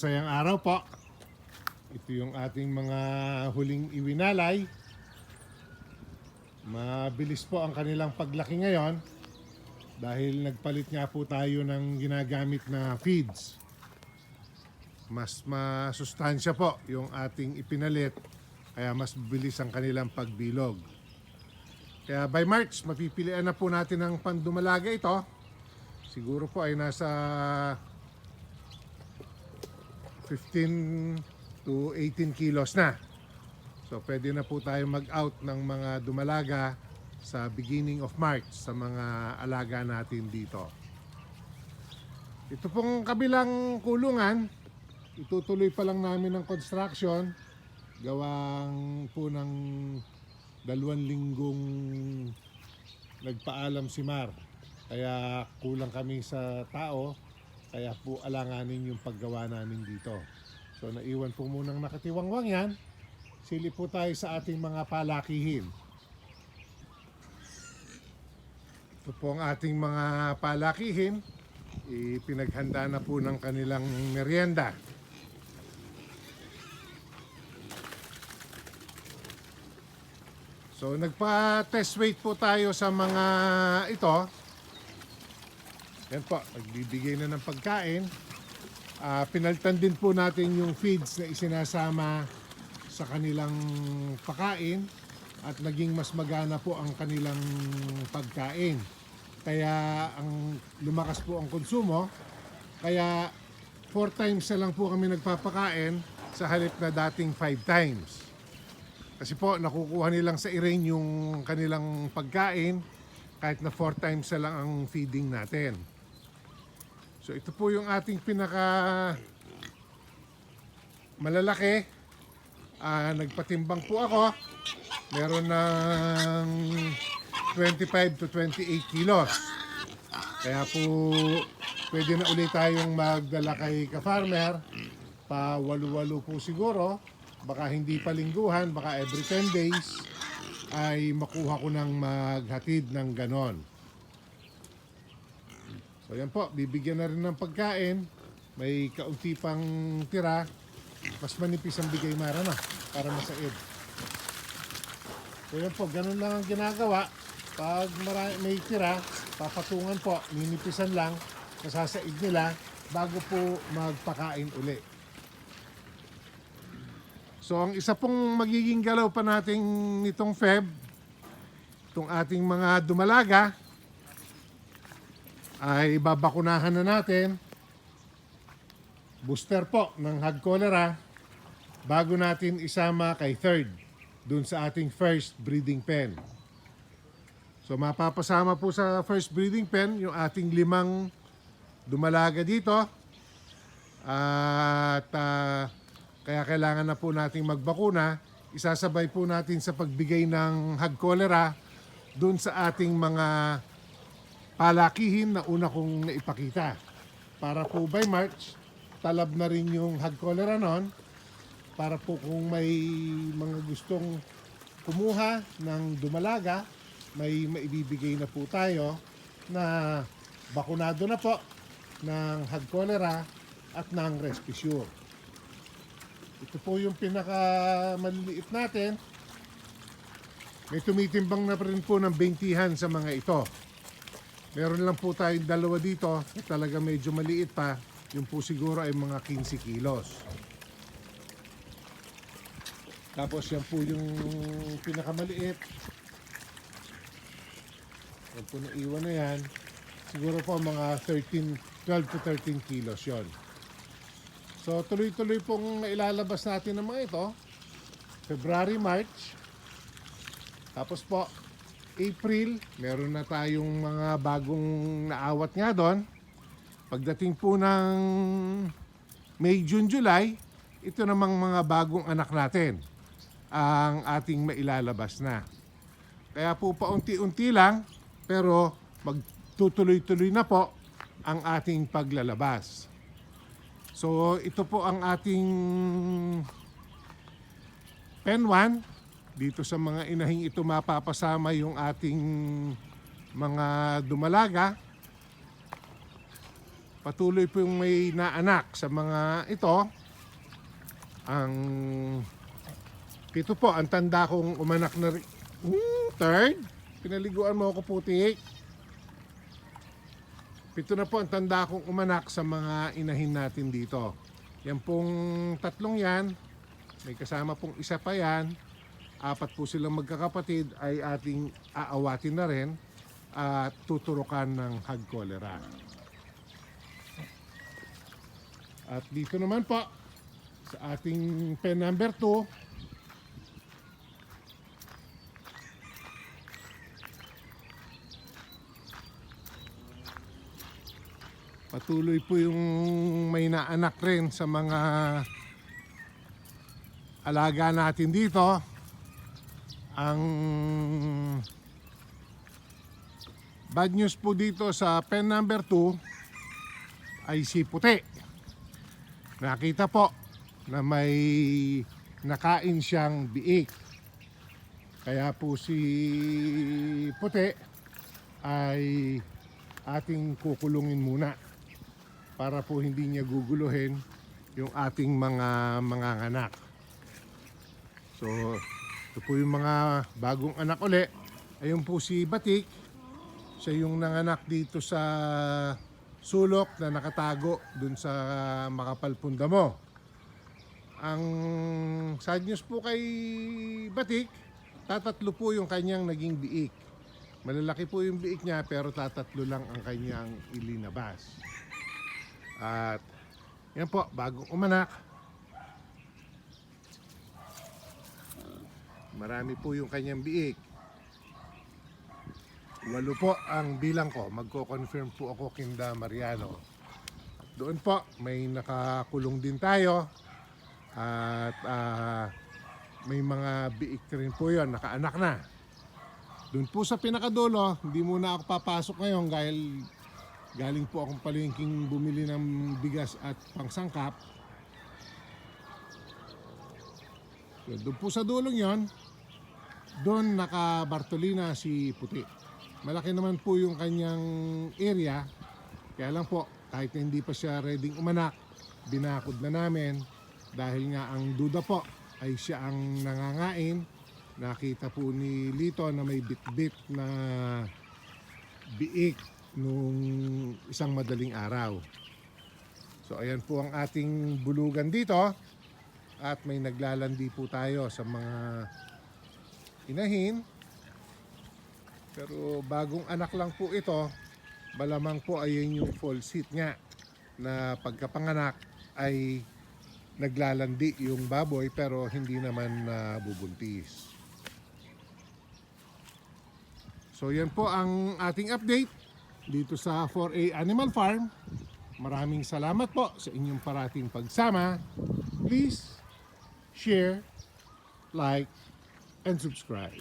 masayang araw po. Ito yung ating mga huling iwinalay. Mabilis po ang kanilang paglaki ngayon dahil nagpalit nga po tayo ng ginagamit na feeds. Mas masustansya po yung ating ipinalit kaya mas bilis ang kanilang pagbilog. Kaya by March, mapipilian na po natin ang pandumalaga ito. Siguro po ay nasa 15 to 18 kilos na. So pwede na po tayo mag-out ng mga dumalaga sa beginning of March sa mga alaga natin dito. Ito pong kabilang kulungan, itutuloy pa lang namin ang construction. Gawang po ng dalawang linggong nagpaalam si Mar. Kaya kulang kami sa tao, kaya po alanganin yung paggawa namin dito. So naiwan po munang nakatiwangwang yan. Silip po tayo sa ating mga palakihin. Ito po ang ating mga palakihin. Ipinaghanda na po ng kanilang merienda. So nagpa-test weight po tayo sa mga ito. Yan po, nagbibigay na ng pagkain. Ah, pinalitan din po natin yung feeds na isinasama sa kanilang pakain at naging mas magana po ang kanilang pagkain. Kaya ang lumakas po ang konsumo. Kaya four times na lang po kami nagpapakain sa halip na dating five times. Kasi po nakukuha nilang sa irain yung kanilang pagkain kahit na four times na lang ang feeding natin. So ito po yung ating pinaka malalaki. Ah, nagpatimbang po ako. Meron ng 25 to 28 kilos. Kaya po pwede na ulit tayong magdala kay ka-farmer. Pa walu-walu po siguro. Baka hindi pa lingguhan, baka every 10 days ay makuha ko ng maghatid ng ganon. So yan po, bibigyan na rin ng pagkain. May kaunti pang tira. Mas manipis ang bigay mara na para masaid. So yan po, ganun lang ang ginagawa. Pag may tira, papatungan po, ninipisan lang, masasaid nila bago po magpakain uli. So ang isa pong magiging galaw pa nating nitong Feb, itong ating mga dumalaga, ay babakunahan na natin. Booster po ng hog cholera bago natin isama kay third dun sa ating first breeding pen. So mapapasama po sa first breeding pen yung ating limang dumalaga dito. At ah, kaya kailangan na po nating magbakuna. Isasabay po natin sa pagbigay ng hog cholera dun sa ating mga palakihin na una kong naipakita. Para po by March, talab na rin yung hog cholera nun. Para po kung may mga gustong kumuha ng dumalaga, may maibibigay na po tayo na bakunado na po ng hog cholera at ng respisure. Ito po yung pinaka maliliit natin. May tumitimbang na rin po ng bentihan sa mga ito. Meron lang po tayong dalawa dito talaga medyo maliit pa. Yung po siguro ay mga 15 kilos. Tapos yan po yung pinakamaliit. Yan po naiwan na yan. Siguro po mga 13, 12 to 13 kilos yon. So tuloy-tuloy pong ilalabas natin ng mga ito. February, March. Tapos po, April, meron na tayong mga bagong naawat nga doon. Pagdating po ng May, June, July, ito namang mga bagong anak natin ang ating mailalabas na. Kaya po paunti-unti lang, pero magtutuloy-tuloy na po ang ating paglalabas. So ito po ang ating pen 1. Dito sa mga inahing ito mapapasama yung ating mga dumalaga. patuloy po yung may naanak sa mga ito. Ang pito po, ang tanda kong umanak na rin. Hmm, third, pinaliguan mo ako putik. Pito na po ang tanda kong umanak sa mga inahin natin dito. Yan pong tatlong yan, may kasama pong isa pa yan. Apat po silang magkakapatid ay ating aawatin na rin at tuturukan ng hag cholera. At dito naman po, sa ating pen number 2, patuloy po yung may naanak rin sa mga alaga natin dito. Ang bad news po dito sa pen number 2 ay si Puti. Nakita po na may nakain siyang biik. Kaya po si Puti ay ating kukulungin muna para po hindi niya guguluhin yung ating mga mga anak. So, ito po yung mga bagong anak uli. Ayun po si Batik. Siya yung nanganak dito sa sulok na nakatago dun sa Makapalpunda mo. Ang sad news po kay Batik, tatatlo po yung kanyang naging biik. Malalaki po yung biik niya pero tatatlo lang ang kanyang ilinabas. At yan po, bagong umanak. Marami po yung kanyang biik. Walo po ang bilang ko. Magko-confirm po ako kinda Mariano. Doon po, may nakakulong din tayo. At ah, may mga biik rin po yon nakaanak na. Doon po sa pinakadulo, hindi muna ako papasok ngayon dahil galing po akong palengking bumili ng bigas at pangsangkap. So, doon po sa dulong yon, doon naka Bartolina si Puti. Malaki naman po yung kanyang area. Kaya lang po, kahit hindi pa siya ready umanak, binakod na namin dahil nga ang duda po ay siya ang nangangain. Nakita po ni Lito na may bit-bit na biik nung isang madaling araw. So ayan po ang ating bulugan dito at may naglalandi po tayo sa mga inahin. Pero bagong anak lang po ito, malamang po ayun yung full seat nga na pagkapanganak ay naglalandi yung baboy pero hindi naman nabubuntis. So yan po ang ating update dito sa 4A Animal Farm. Maraming salamat po sa inyong parating pagsama. Please share, like, and subscribe.